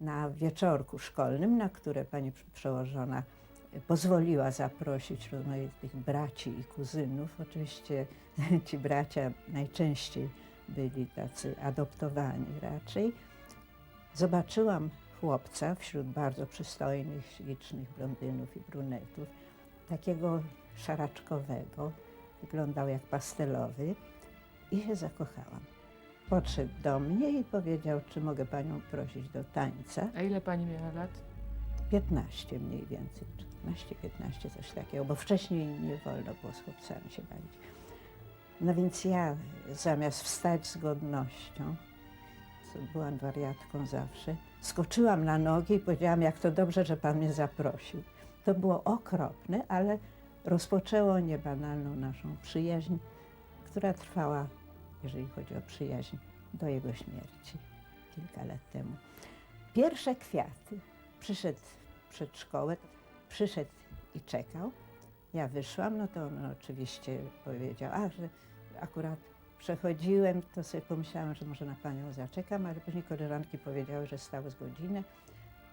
na wieczorku szkolnym, na które pani przełożona pozwoliła zaprosić wśród moich tych braci i kuzynów. Oczywiście ci bracia najczęściej byli tacy adoptowani raczej. Zobaczyłam chłopca wśród bardzo przystojnych, ślicznych blondynów i brunetów, takiego szaraczkowego, wyglądał jak pastelowy i się zakochałam. Podszedł do mnie i powiedział, czy mogę panią prosić do tańca. A ile pani miała lat? 15 mniej więcej, 14-15, coś takiego, bo wcześniej nie wolno było z chłopcami się bawić. No więc ja zamiast wstać z godnością, co byłam wariatką zawsze, skoczyłam na nogi i powiedziałam, jak to dobrze, że pan mnie zaprosił. To było okropne, ale rozpoczęło niebanalną naszą przyjaźń, która trwała, jeżeli chodzi o przyjaźń, do jego śmierci kilka lat temu. Pierwsze kwiaty. Przyszedł przed szkołę, przyszedł i czekał. Ja wyszłam, no to on oczywiście powiedział, a że akurat przechodziłem, to sobie pomyślałam, że może na panią zaczekam, ale później koleżanki powiedziały, że stały z godzinę.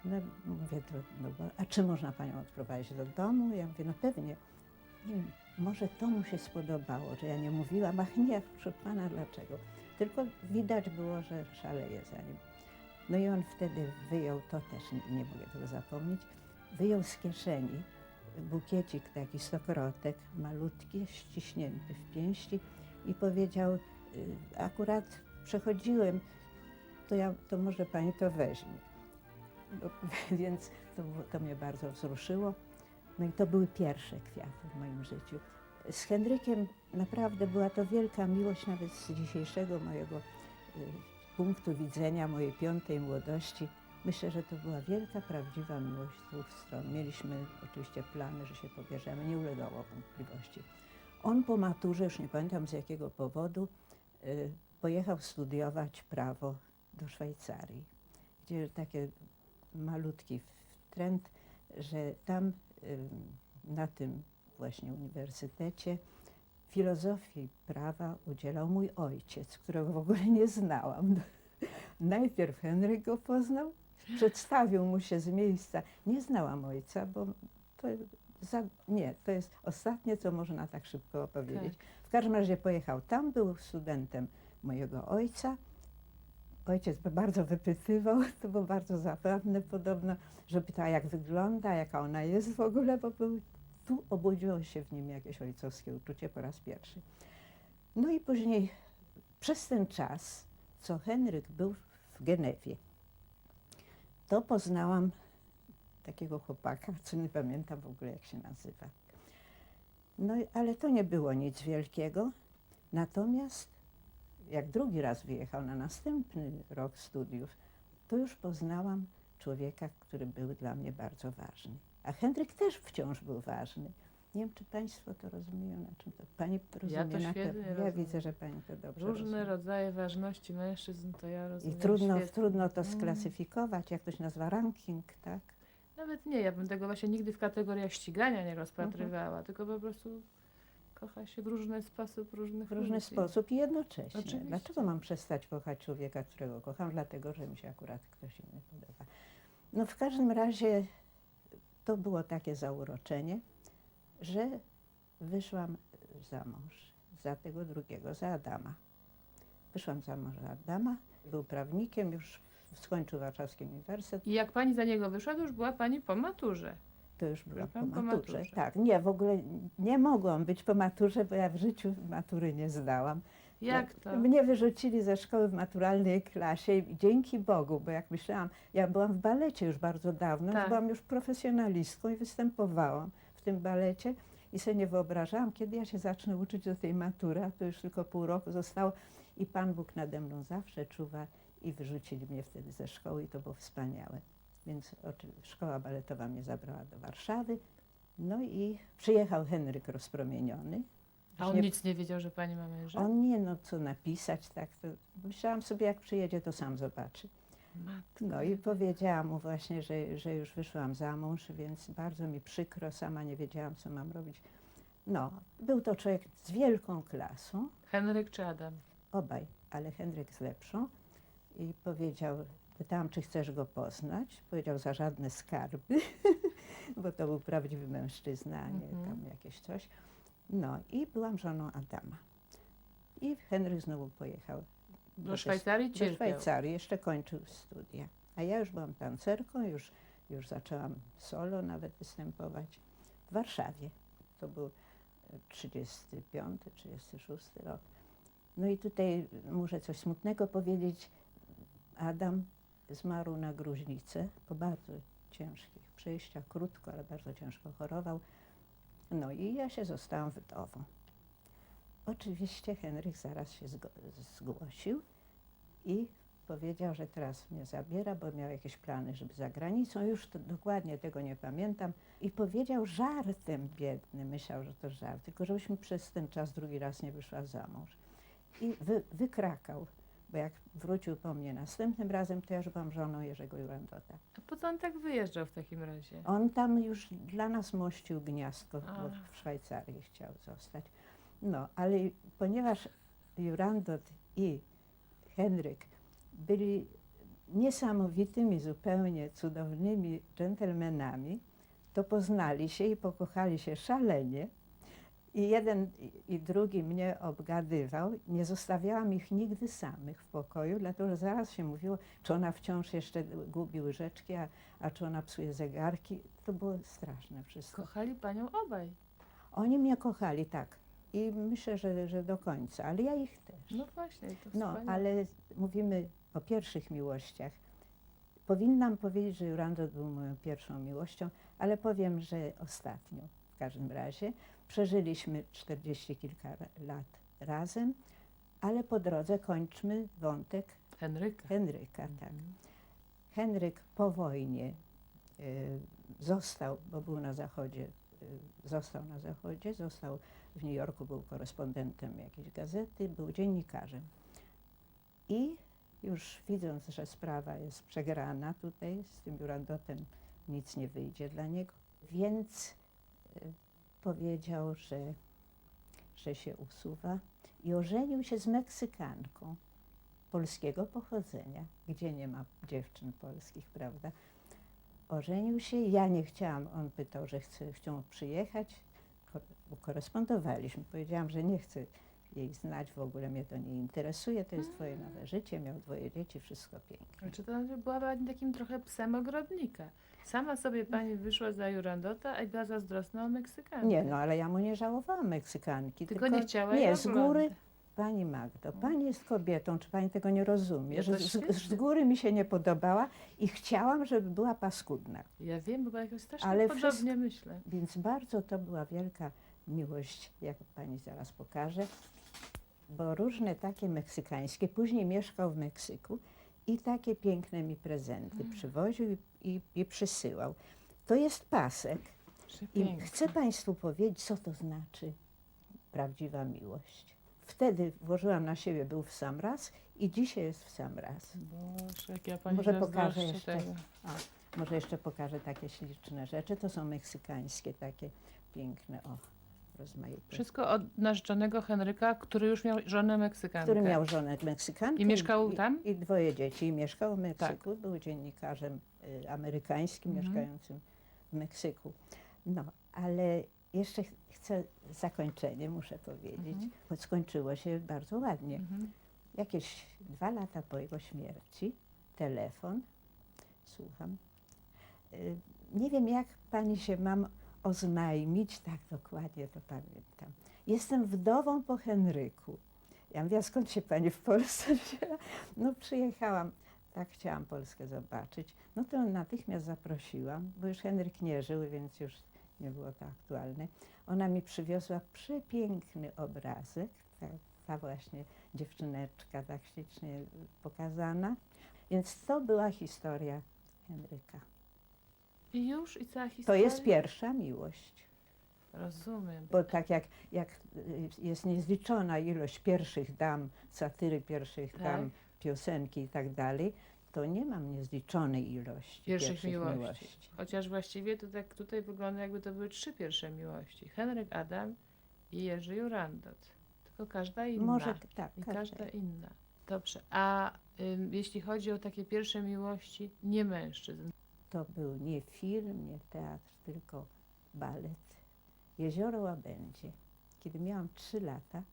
No mówię, no a czy można panią odprowadzić do domu? Ja mówię, no pewnie. Nie wiem, może to mu się spodobało, że ja nie mówiłam, ach nie, proszę pana, dlaczego? Tylko widać było, że szaleje za nim. No i on wtedy wyjął, to też nie, nie mogę tego zapomnieć, wyjął z kieszeni bukiecik taki stokrotek, malutki, ściśnięty w pięści i powiedział, y, akurat przechodziłem, to, ja, to może pani to weźmie. No, więc to, to mnie bardzo wzruszyło. No i to były pierwsze kwiaty w moim życiu. Z Henrykiem naprawdę była to wielka miłość, nawet z dzisiejszego mojego y, punktu widzenia, mojej piątej młodości. Myślę, że to była wielka, prawdziwa miłość z dwóch stron. Mieliśmy oczywiście plany, że się pobierzemy, nie ulegało wątpliwości. On po maturze, już nie pamiętam z jakiego powodu, y, pojechał studiować prawo do Szwajcarii, gdzie takie malutki trend, że tam na tym właśnie uniwersytecie filozofii prawa udzielał mój ojciec, którego w ogóle nie znałam. Najpierw Henryk go poznał, przedstawił mu się z miejsca. Nie znałam ojca, bo to za, nie, to jest ostatnie, co można tak szybko opowiedzieć. W każdym razie pojechał tam, był studentem mojego ojca. Ojciec by bardzo wypytywał, to było bardzo zabawne podobno, że pytała jak wygląda, jaka ona jest w ogóle, bo był, tu obudziło się w nim jakieś ojcowskie uczucie po raz pierwszy. No i później przez ten czas, co Henryk był w Genewie, to poznałam takiego chłopaka, co nie pamiętam w ogóle jak się nazywa. No ale to nie było nic wielkiego. Natomiast jak drugi raz wyjechał na następny rok studiów, to już poznałam człowieka, który był dla mnie bardzo ważny. A Henryk też wciąż był ważny. Nie wiem, czy Państwo to rozumieją, na czym to Pani rozumie to na świetnie pewno. Ja rozumiem. widzę, że Pani to dobrze Różne rozumie. rodzaje ważności mężczyzn to ja I rozumiem trudno, świetnie. trudno to Mm. sklasyfikować, jak to się nazywa, ranking, tak? Nawet nie, ja bym tego właśnie nigdy w kategoriach ścigania nie rozpatrywała, Mhm. tylko po prostu kocha się w różny sposób różnych W różny ludzi. sposób i jednocześnie. Oczywiście. Dlaczego mam przestać kochać człowieka, którego kocham? Dlatego, że mi się akurat ktoś inny podoba. No w każdym razie to było takie zauroczenie, że wyszłam za mąż, za tego drugiego, za Adama. Wyszłam za mąż za Adama, był prawnikiem, już skończył Warszawski Uniwersytet. I jak pani za niego wyszła, to już była pani po maturze. To już była po pan po maturze. maturze. Tak, nie, w ogóle nie mogłam być po maturze, bo ja w życiu matury nie zdałam. Jak to? Mnie wyrzucili ze szkoły w maturalnej klasie i dzięki Bogu, bo jak myślałam, ja byłam w balecie już bardzo dawno, Tak. byłam już profesjonalistką i występowałam w tym balecie i sobie nie wyobrażałam, kiedy ja się zacznę uczyć do tej matury, a to już tylko pół roku zostało i Pan Bóg nade mną zawsze czuwa i wyrzucili mnie wtedy ze szkoły i to było wspaniałe. Więc szkoła baletowa mnie zabrała do Warszawy, no i przyjechał Henryk rozpromieniony. A on Nie- nic nie wiedział, że pani ma męża? on nie, no co napisać, tak, to myślałam sobie, jak przyjedzie, to sam zobaczy. Matko. No i powiedziałam mu właśnie, że, że już wyszłam za mąż, więc bardzo mi przykro, sama nie wiedziałam, co mam robić. No, był to człowiek z wielką klasą, Henryk czy Adam? obaj, ale Henryk z lepszą. I powiedział Pytałam, czy chcesz go poznać. Powiedział, za żadne skarby, bo to był prawdziwy mężczyzna, a nie Mhm. tam jakieś coś. No i byłam żoną Adama. I Henryk znowu pojechał Do Szwajcarii do cierpiał. Szwajcarii, jeszcze kończył studia. A ja już byłam tancerką, już, już zaczęłam solo nawet występować w Warszawie. To był e, 35, 36 rok. No i tutaj muszę coś smutnego powiedzieć. Adam zmarł na gruźlicę po bardzo ciężkich przejściach, krótko, ale bardzo ciężko chorował. No i ja się zostałam wdową. Oczywiście Henryk zaraz się zgłosił i powiedział, że teraz mnie zabiera, bo miał jakieś plany, żeby za granicą. Już to, dokładnie tego nie pamiętam. I powiedział żartem biedny, myślał, że to żart, tylko żebyśmy przez ten czas drugi raz nie wyszła za mąż. I wy, wykrakał, bo jak wrócił po mnie następnym razem, to ja już byłam żoną Jerzego Jurandota. A po co on tak wyjeżdżał w takim razie? On tam już dla nas mościł gniazdko, bo w Szwajcarii chciał zostać. No, ale ponieważ Jurandot i Henryk byli niesamowitymi, zupełnie cudownymi dżentelmenami, to poznali się i pokochali się szalenie. I jeden i- drugi mnie obgadywał. Nie zostawiałam ich nigdy samych w pokoju, dlatego że zaraz się mówiło, czy ona wciąż jeszcze gubi łyżeczki, a, a czy ona psuje zegarki. To było straszne wszystko. Kochali panią obaj. Oni mnie kochali, tak. I myślę, że, że do końca, ale ja ich też. No właśnie, to No, wspaniale. ale mówimy o pierwszych miłościach. Powinnam powiedzieć, że Jurandot był moją pierwszą miłością, ale powiem, że ostatnią w każdym razie. Przeżyliśmy czterdzieści kilka ra- lat razem, ale po drodze kończmy wątek Henryka. Henryka. Tak. Mhm. Henryk po wojnie y, został, bo był na zachodzie, y, został na zachodzie, został w New Yorku, był korespondentem jakiejś gazety, był dziennikarzem. I już widząc, że sprawa jest przegrana tutaj, z tym Jurandotem nic nie wyjdzie dla niego, więc y, powiedział, że, że się usuwa i ożenił się z Meksykanką polskiego pochodzenia, gdzie nie ma dziewczyn polskich, prawda? Ożenił się, ja nie chciałam, on pytał, że chce, chcą przyjechać, Ko- korespondowaliśmy, powiedziałam, że nie chcę jej znać, w ogóle mnie to nie interesuje, to jest twoje nowe życie, miał dwoje dzieci, wszystko pięknie. Czy to była pani takim trochę psem ogrodnika? Sama sobie pani wyszła za Jurandota i była zazdrosna o Meksykankę. Nie, no ale ja mu nie żałowałam Meksykanki, Tylko, nie chciała Nie, z góry. Pani Magdo, pani jest kobietą, czy pani tego nie rozumie, Ja że z, z góry mi się nie podobała i chciałam, żeby była paskudna. Ja wiem, bo jakoś strasznie Ale podobnie wszystko- myślę. Więc bardzo to była wielka miłość, jak pani zaraz pokaże, bo różne takie meksykańskie. Później mieszkał w Meksyku i takie piękne mi prezenty Mm. przywoził i, i, i przysyłał. To jest pasek i chcę państwu powiedzieć, co to znaczy prawdziwa miłość. Wtedy włożyłam na siebie, był w sam raz i dzisiaj jest w sam raz. Boże, jak ja pani Może pokażę jeszcze. tego. Może jeszcze pokażę takie śliczne rzeczy. To są meksykańskie, takie piękne, o, rozmaite. Wszystko od narzeczonego Henryka, który już miał żonę Meksykankę. który miał żonę Meksykankę. I mieszkał i, tam? I dwoje dzieci. I mieszkał w Meksyku. Był dziennikarzem y, amerykańskim, Mhm. mieszkającym w Meksyku. No, ale jeszcze ch- chcę zakończenie, muszę powiedzieć, Mhm. bo skończyło się bardzo ładnie. Mhm. Jakieś dwa lata po jego śmierci, telefon, słucham. Y, Nie wiem, jak pani się mam oznajmić, tak dokładnie to pamiętam. Jestem wdową po Henryku. Ja mówię, skąd się pani w Polsce wzięła? No przyjechałam, tak chciałam Polskę zobaczyć. No to natychmiast zaprosiłam, bo już Henryk nie żył, więc już nie było to aktualne. Ona mi przywiozła przepiękny obrazek, ta, ta właśnie dziewczyneczka tak ślicznie pokazana. Więc to była historia Henryka. I już i cała To historia. jest pierwsza miłość. Rozumiem. Bo tak jak, jak y, jest niezliczona ilość pierwszych dam, satyry pierwszych Tak. dam, piosenki i tak dalej, to nie mam niezliczonej ilości Pierwszych, miłości. miłości. Chociaż właściwie to tak tutaj wygląda, jakby to były trzy pierwsze miłości. Henryk Adam i Jerzy Jurandot. Tylko każda inna. Może tak, I każda każda inna. Dobrze. A ym, jeśli chodzi o takie pierwsze miłości, nie mężczyzn. To był nie film, nie teatr, tylko balet. Jezioro Łabędzie. Kiedy miałam 3 lata,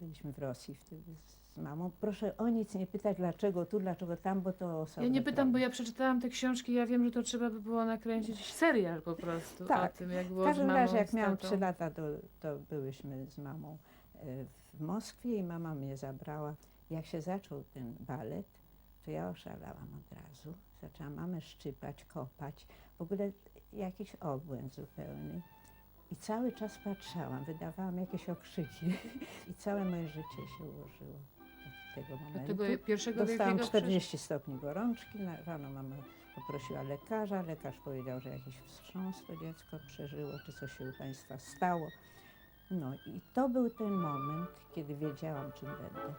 byliśmy w Rosji wtedy z mamą. Proszę o nic nie pytać, dlaczego tu, dlaczego tam, bo to osobne Ja nie pytam, bo ja przeczytałam te książki, ja wiem, że to trzeba by było nakręcić serial po prostu Tak. o tym, jak W było z każdym razie, jak miałam. 3 lata, to, to byłyśmy z mamą e, w Moskwie i mama mnie zabrała. Jak się zaczął ten balet, to ja oszalałam od razu. Zaczęłam mamę szczypać, kopać. W ogóle jakiś obłęd zupełny. I cały czas patrzałam, wydawałam jakieś okrzyki. I całe moje życie się ułożyło od tego momentu. tego pierwszego Dostałam wielkiego 40 stopni gorączki. Rano mama poprosiła lekarza. Lekarz powiedział, że jakiś wstrząs to dziecko przeżyło, czy coś się u Państwa stało. No i to był ten moment, kiedy wiedziałam, czym będę.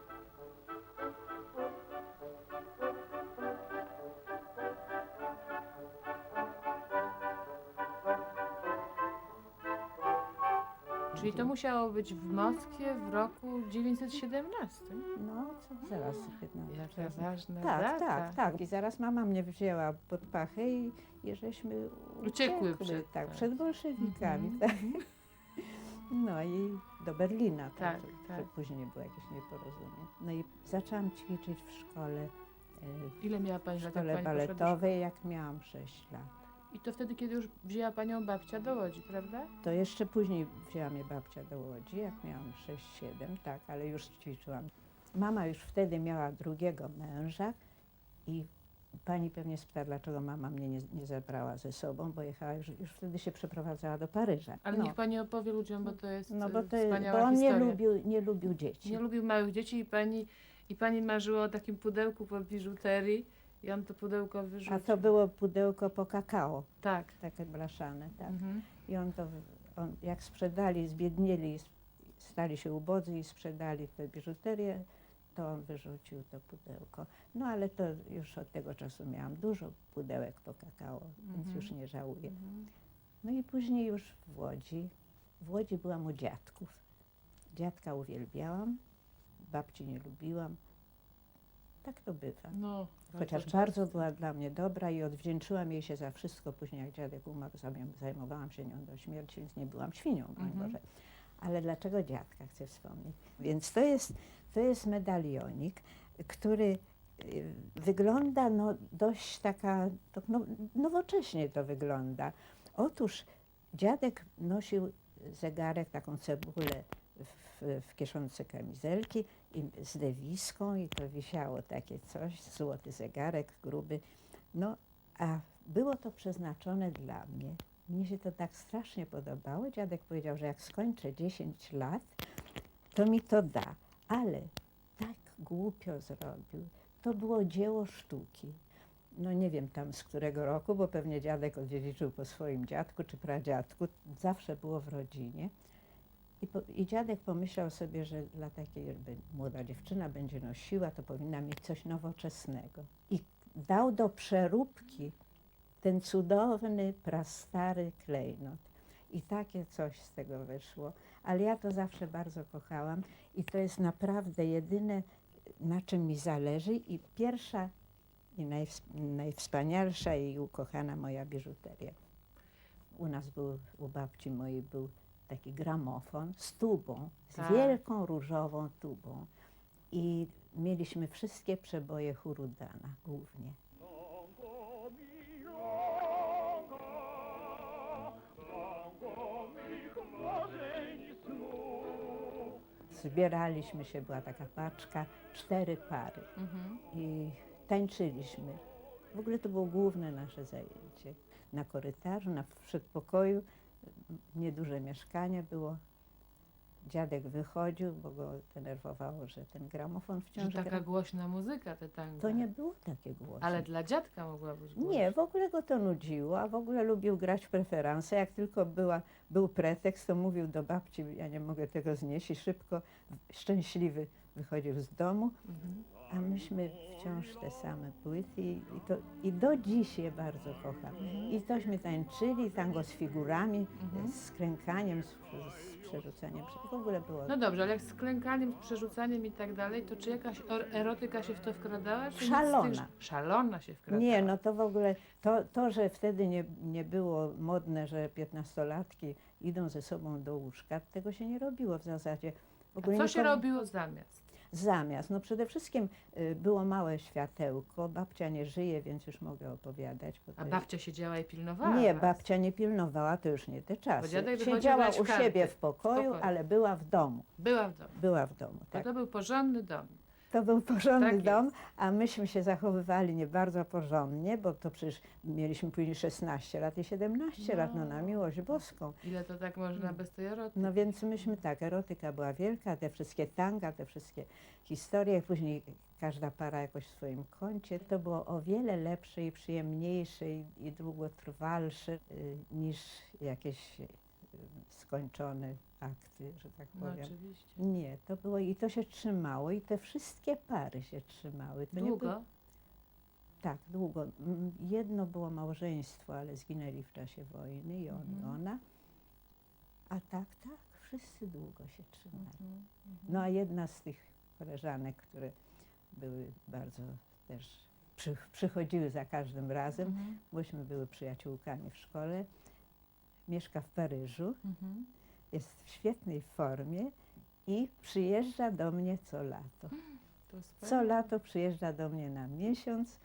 Czyli to musiało być w Moskwie w roku 917. No, co zaraz 15. Jaka ważna Tak, data. tak, tak. I zaraz mama mnie wzięła pod pachę i, i żeśmy Uciekły przed- tak, tak. przed bolszewikami. Mhm, Tak. No i do Berlina, tak, Tak, to, tak. to później było jakieś nieporozumienie. No i zaczęłam ćwiczyć w szkole, e, Ile miała Pani w lat, jak szkole Pani poszła do baletowej, jak miałam 6 lat. I to wtedy, kiedy już wzięła Panią babcia do Łodzi, prawda? To jeszcze później wzięła mnie babcia do Łodzi, jak miałam 6-7, tak, ale już ćwiczyłam. Mama już wtedy miała drugiego męża i pani pewnie spyta, dlaczego mama mnie nie, nie zabrała ze sobą, bo jechała już, już wtedy się przeprowadzała do Paryża. Ale no, niech Pani opowie ludziom, bo to jest no e, bo, to, jest- wspaniała bo on nie lubił, nie lubił dzieci. Nie lubił małych dzieci i Pani, i pani marzyła o takim pudełku po biżuterii i on to pudełko wyrzucił. A to było pudełko po kakao, Tak. takie blaszane, tak. Mhm. I on to, on, jak sprzedali, zbiednieli, stali się ubodzy i sprzedali tę biżuterię, to on wyrzucił to pudełko. No ale to już od tego czasu miałam dużo pudełek po kakao, więc Mhm. już nie żałuję. Mhm. No i później już w Łodzi. W Łodzi byłam u dziadków. Dziadka uwielbiałam, babci nie lubiłam. Tak to bywa. No, Chociaż bardzo była dla mnie dobra i odwdzięczyłam jej się za wszystko. Później jak dziadek umarł, zajm- zajmowałam się nią do śmierci, więc nie byłam świnią, broń Mhm. Boże. Ale dlaczego dziadka chcę wspomnieć? Więc to jest, to jest medalionik, który y, wygląda no, dość taka, tak no, nowocześnie to wygląda. Otóż dziadek nosił zegarek, taką cebulę w, w kieszonce kamizelki i z dewiską i to wisiało takie coś, złoty zegarek gruby. No, a było to przeznaczone dla mnie. Mnie się to tak strasznie podobało. Dziadek powiedział, że jak skończę 10 lat, to mi to da. Ale tak głupio zrobił. To było dzieło sztuki. No nie wiem tam z którego roku, bo pewnie dziadek odziedziczył po swoim dziadku czy pradziadku. Zawsze było w rodzinie. I, po, I dziadek pomyślał sobie, że dla takiej jakby młoda dziewczyna będzie nosiła, to powinna mieć coś nowoczesnego. I dał do przeróbki ten cudowny, prastary klejnot. I takie coś z tego wyszło. Ale ja to zawsze bardzo kochałam i to jest naprawdę jedyne, na czym mi zależy i pierwsza i najws- najwspanialsza i ukochana moja biżuteria. U nas był, u babci mojej był taki gramofon z tubą, z Tak. wielką różową tubą. I mieliśmy wszystkie przeboje Hurudana głównie. Zbieraliśmy się, była taka paczka, cztery pary Mhm. i tańczyliśmy. W ogóle to było główne nasze zajęcie. Na korytarzu, na przedpokoju, nieduże mieszkanie było. Dziadek wychodził, bo go denerwowało, że ten gramofon Że wciąż taka gra. głośna muzyka te tango. To nie było takie głośne. Ale dla dziadka mogła być głośna. Nie, w ogóle go to nudziło, a w ogóle lubił grać w preferanse. Jak tylko była, był pretekst, to mówił do babci, ja nie mogę tego znieść i szybko, szczęśliwy, wychodził z domu, Mhm. A myśmy wciąż te same płyty i, to, i do dziś je bardzo kocham. I tośmy tańczyli tango z figurami, Mhm. z krękaniem, z, z przerzucaniem. W ogóle było No dobrze, ale jak z klękaniem, z przerzucaniem i tak dalej, to czy jakaś or- erotyka się w to wkradała? Czy nic z tych Szalona. Szalona się wkradała. Nie, no to w ogóle, to, to że wtedy nie, nie było modne, że piętnastolatki idą ze sobą do łóżka, tego się nie robiło w zasadzie. W A ogóle co się komu- robiło zamiast? Zamiast, no przede wszystkim y, było małe światełko, babcia nie żyje, więc już mogę opowiadać. A jest- babcia siedziała i pilnowała Nie, was. babcia nie pilnowała, to już nie te czasy. Siedziała u w siebie w pokoju, pokoju. ale była w domu. Była w domu. Była w domu, tak. to był porządny dom. To był porządny Tak dom, a myśmy się zachowywali nie bardzo porządnie, bo to przecież mieliśmy później 16 lat i 17 lat, no na No. miłość boską. Ile to tak można bez tej erotyki? No więc myśmy tak, erotyka była wielka, te wszystkie tanga, te wszystkie historie, później każda para jakoś w swoim kącie. To było o wiele lepsze i przyjemniejsze i, i długotrwalsze y, niż jakieś y, skończone akty, że tak No powiem. oczywiście. Nie, to było i to się trzymało i te wszystkie pary się trzymały. To było- Długo? tak, długo. Mm, Jedno było małżeństwo, ale zginęli w czasie wojny i on i Mhm. ona. A tak, tak, wszyscy długo się trzymali. Mhm, mhm. No a jedna z tych koleżanek, które były bardzo też przy, przychodziły za każdym razem, Mhm, bośmy były przyjaciółkami w szkole, mieszka w Paryżu, mhm. Jest w świetnej formie i przyjeżdża do mnie co lato. To Co lato przyjeżdża do mnie na miesiąc.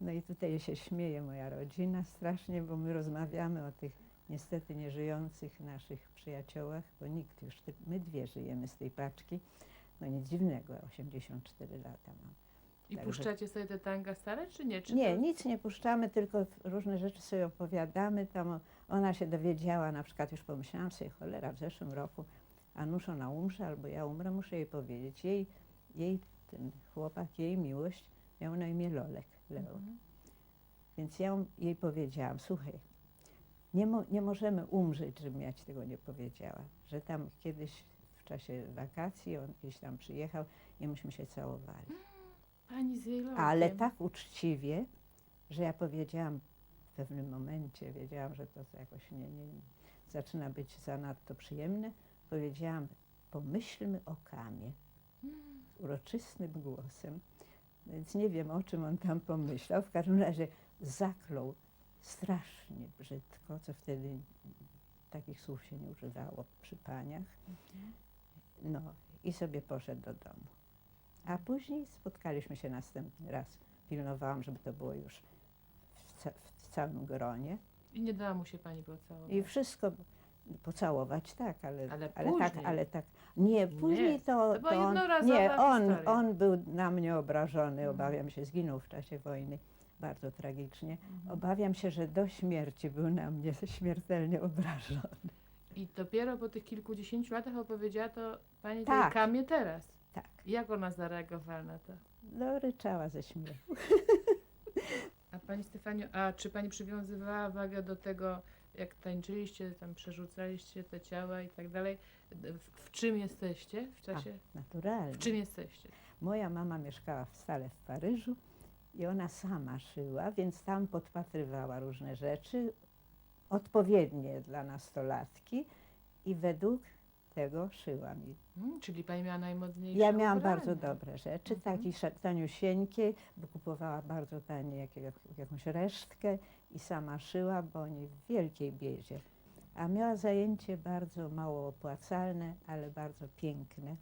No i tutaj się śmieje moja rodzina strasznie, bo my rozmawiamy o tych niestety nieżyjących naszych przyjaciołach, bo nikt już, my dwie żyjemy z tej paczki. No nic dziwnego, 84 lata mam. I Także- puszczacie sobie te tanga stare, czy nie? Czy Nie, to... nic nie puszczamy, tylko różne rzeczy sobie opowiadamy. Tam o- ona się dowiedziała, na przykład już pomyślałam sobie, cholera, w zeszłym roku Anusz ona umrze, albo ja umrę, muszę jej powiedzieć. Jej, jej ten chłopak, jej miłość miał na imię Lolek, Leo. Mhm. Więc ja jej powiedziałam, słuchaj, nie, mo, nie możemy umrzeć, żebym ja ci tego nie powiedziała. Że tam kiedyś w czasie wakacji on gdzieś tam przyjechał i myśmy się całowali. Pani z jej. Ale tak uczciwie, że ja powiedziałam w pewnym momencie, wiedziałam, że to jakoś nie, nie, zaczyna być zanadto przyjemne, powiedziałam, pomyślmy o Kamie. Uroczystym głosem. Więc nie wiem, o czym on tam pomyślał. W każdym razie zaklął strasznie brzydko, co wtedy takich słów się nie używało przy paniach. No i sobie poszedł do domu. A później spotkaliśmy się następny raz. Pilnowałam, żeby to było już w, ca w całym gronie. I nie dała mu się pani pocałować. I wszystko pocałować, tak, ale, Ale ale tak, ale tak. Nie, później to, To była to on, nie, on, historia. on był na mnie obrażony, Mhm. obawiam się, zginął w czasie wojny, bardzo tragicznie. Mhm. Obawiam się, że do śmierci był na mnie śmiertelnie obrażony. I dopiero po tych kilkudziesięciu latach opowiedziała to pani Tak. tej Kamie teraz. Tak, Jak ona zareagowała na to? no ryczała ze śmiechu. A pani Stefaniu, a czy pani przywiązywała wagę do tego, jak tańczyliście, tam przerzucaliście te ciała i tak dalej? W, w czym jesteście w czasie? Naturalnie. W czym jesteście? Moja mama mieszkała stale w Paryżu i ona sama szyła, więc tam podpatrywała różne rzeczy odpowiednie dla nastolatki i według tego szyła mi. Hmm, czyli pani miała najmodniejsze Ja miałam ubrania. bardzo dobre rzeczy, Mhm. takie sze- taniusieńkie, bo kupowała bardzo tanie jakie, jakąś resztkę i sama szyła, bo oni w wielkiej biedzie. A miała zajęcie bardzo mało opłacalne, ale bardzo piękne.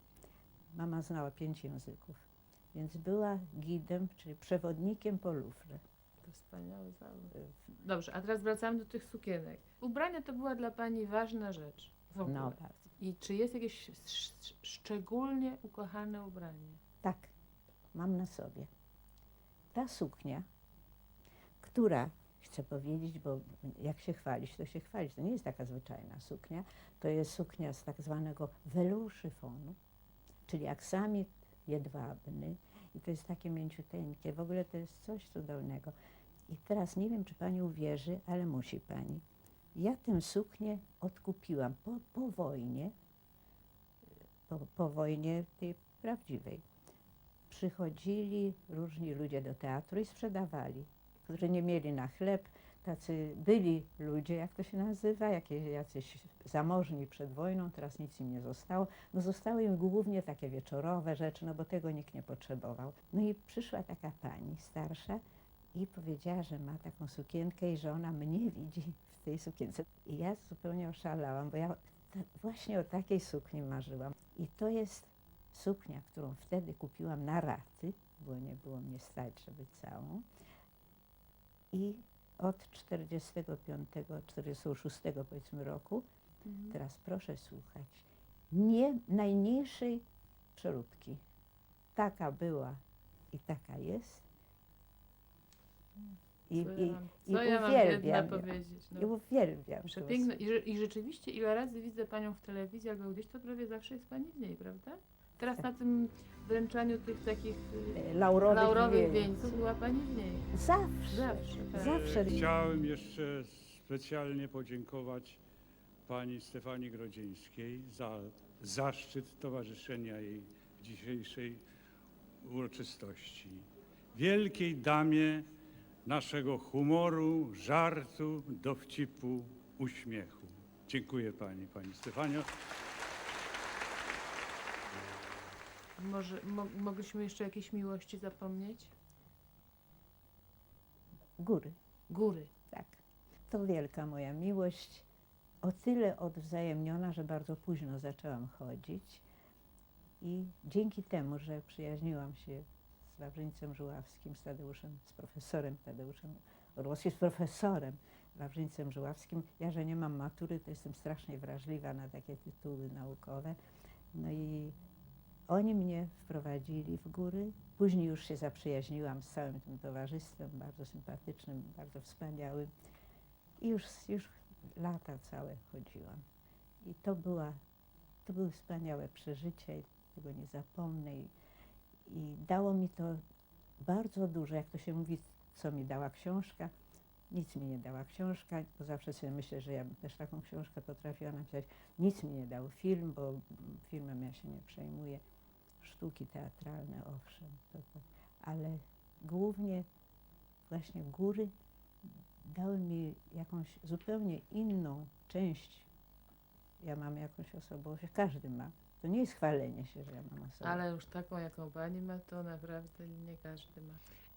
Mama znała pięć języków, więc była gidem, czyli przewodnikiem po Louvre. To wspaniały zawód. Dobrze, a teraz wracamy do tych sukienek. Ubrania to była dla pani ważna rzecz. W ogóle. No bardzo. I czy jest jakieś sz- szczególnie ukochane ubranie? Tak, mam na sobie. Ta suknia, która, chcę powiedzieć, bo jak się chwalić, to się chwalić. To nie jest taka zwyczajna suknia. To jest suknia z tak zwanego velour chiffonu, czyli aksamit jedwabny. I to jest takie mięciuteńkie. W ogóle to jest coś cudownego. I teraz nie wiem, czy pani uwierzy, ale musi pani. Ja tę suknię odkupiłam po, po wojnie, po, po wojnie tej prawdziwej. przychodzili różni ludzie do teatru i sprzedawali, którzy nie mieli na chleb. Tacy byli ludzie, jak to się nazywa, jacyś zamożni przed wojną, teraz nic im nie zostało. No zostały im głównie takie wieczorowe rzeczy, no bo tego nikt nie potrzebował. No i przyszła taka pani starsza i powiedziała, że ma taką sukienkę i że ona mnie widzi w tej sukience. I ja zupełnie oszalałam, bo ja właśnie o takiej sukni marzyłam. I to jest suknia, którą wtedy kupiłam na raty, bo nie było mnie stać, żeby całą. I od 45, 46 powiedzmy roku, Mhm. teraz proszę słuchać, nie najmniejszej przeróbki. Taka była i taka jest. I, Co ja i, mam, i ja uwielbiam powiedzieć? i No. uwielbiam. Przepiękne. I, I rzeczywiście, ile razy widzę Panią w telewizji albo gdzieś, to prawie zawsze jest Pani w niej, prawda? Teraz na tym wręczaniu tych takich e, laurowych, laurowych wieńców. wieńców była Pani w niej. Zawsze. Zawsze, tak. Zawsze. E, Chciałem jeszcze specjalnie podziękować pani Stefanii Grodzieńskiej za zaszczyt towarzyszenia jej w dzisiejszej uroczystości. Wielkiej damie naszego humoru, żartu, dowcipu, uśmiechu. Dziękuję pani, pani Stefanio. Może mo, mogliśmy jeszcze jakieś miłości zapomnieć? Góry. Góry. Tak. To wielka moja miłość. O tyle odwzajemniona, że bardzo późno zaczęłam chodzić. I dzięki temu, że przyjaźniłam się z Wawrzyńcem Żuławskim, z Tadeuszem, z profesorem Tadeuszem Orłowskim, z profesorem Wawrzyńcem Żuławskim. Ja, że nie mam matury, to jestem strasznie wrażliwa na takie tytuły naukowe. No i oni mnie wprowadzili w góry. Później już się zaprzyjaźniłam z całym tym towarzystwem, bardzo sympatycznym, bardzo wspaniałym. I już, już lata całe chodziłam. I to, była, to były wspaniałe przeżycia i tego nie zapomnę. I, dało mi to bardzo dużo, jak to się mówi, co mi dała książka. Nic mi nie dała książka, bo zawsze sobie myślę, że ja bym też taką książkę potrafiła napisać. Nic mi nie dał film, bo filmem ja się nie przejmuję. Sztuki teatralne, owszem, to, to, ale głównie właśnie góry dały mi jakąś zupełnie inną część. Ja mam jakąś osobowość, każdy ma. To nie jest chwalenie się, że ja mam osobowość. Ale już taką, jaką Pani ma, to naprawdę nie każdy ma.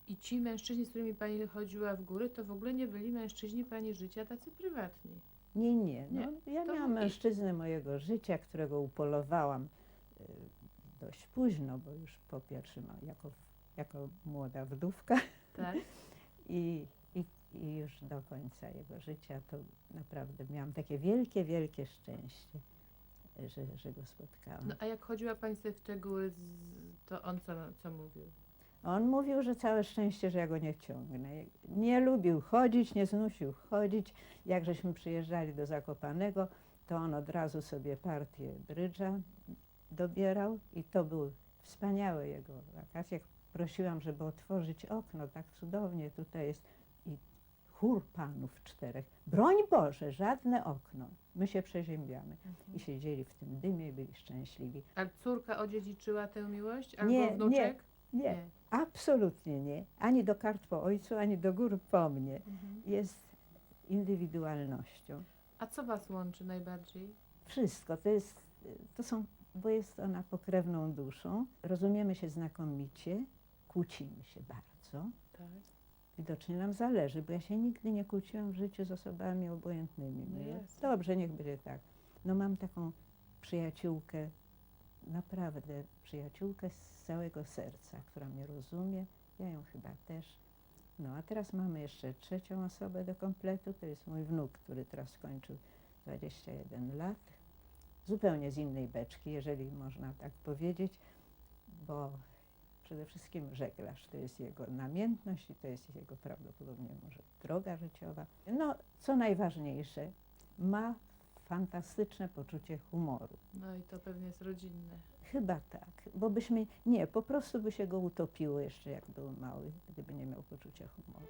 I ci mężczyźni, z którymi Pani chodziła w góry, to w ogóle nie byli mężczyźni Pani życia tacy prywatni. Nie, nie. No, ja to miałam mówi- mężczyznę mojego życia, którego upolowałam y, dość późno, bo już po pierwszym, jako, jako młoda wdówka Tak? i, i, i już do końca jego życia to naprawdę miałam takie wielkie, wielkie szczęście, że, że go spotkałam. No a jak chodziła Pani sobie w te góry, to on co, co mówił? On mówił, że całe szczęście, że ja go nie ciągnę. Nie lubił chodzić, nie znusił chodzić. Jak żeśmy przyjeżdżali do Zakopanego, to on od razu sobie partię brydża dobierał i to były wspaniałe jego wakacje. Prosiłam, żeby otworzyć okno, tak cudownie tutaj jest chór panów czterech. Broń Boże, żadne okno. My się przeziębiamy. I siedzieli w tym dymie i byli szczęśliwi. A córka odziedziczyła tę miłość? Albo Nie, nie, wnuczek? Nie, absolutnie nie. Ani do kart po ojcu, ani do gór po mnie. Mhm. Jest indywidualnością. A co Was łączy najbardziej? Wszystko to jest, to są, bo jest ona pokrewną duszą. Rozumiemy się znakomicie, kłócimy się bardzo. Tak. Widocznie nam zależy, bo ja się nigdy nie kłóciłam w życiu z osobami obojętnymi. No jasne. Dobrze, niech będzie tak. No mam taką przyjaciółkę, naprawdę przyjaciółkę z całego serca, która mnie rozumie. Ja ją chyba też. No a teraz mamy jeszcze trzecią osobę do kompletu. To jest mój wnuk, który teraz skończył 21 lat. Zupełnie z innej beczki, jeżeli można tak powiedzieć, bo przede wszystkim żeglarz to jest jego namiętność i to jest jego prawdopodobnie może droga życiowa. No, co najważniejsze, ma fantastyczne poczucie humoru. No i to pewnie jest rodzinne. Chyba tak, bo byśmy, nie, po prostu by się go utopiło jeszcze jak był mały, gdyby nie miał poczucia humoru.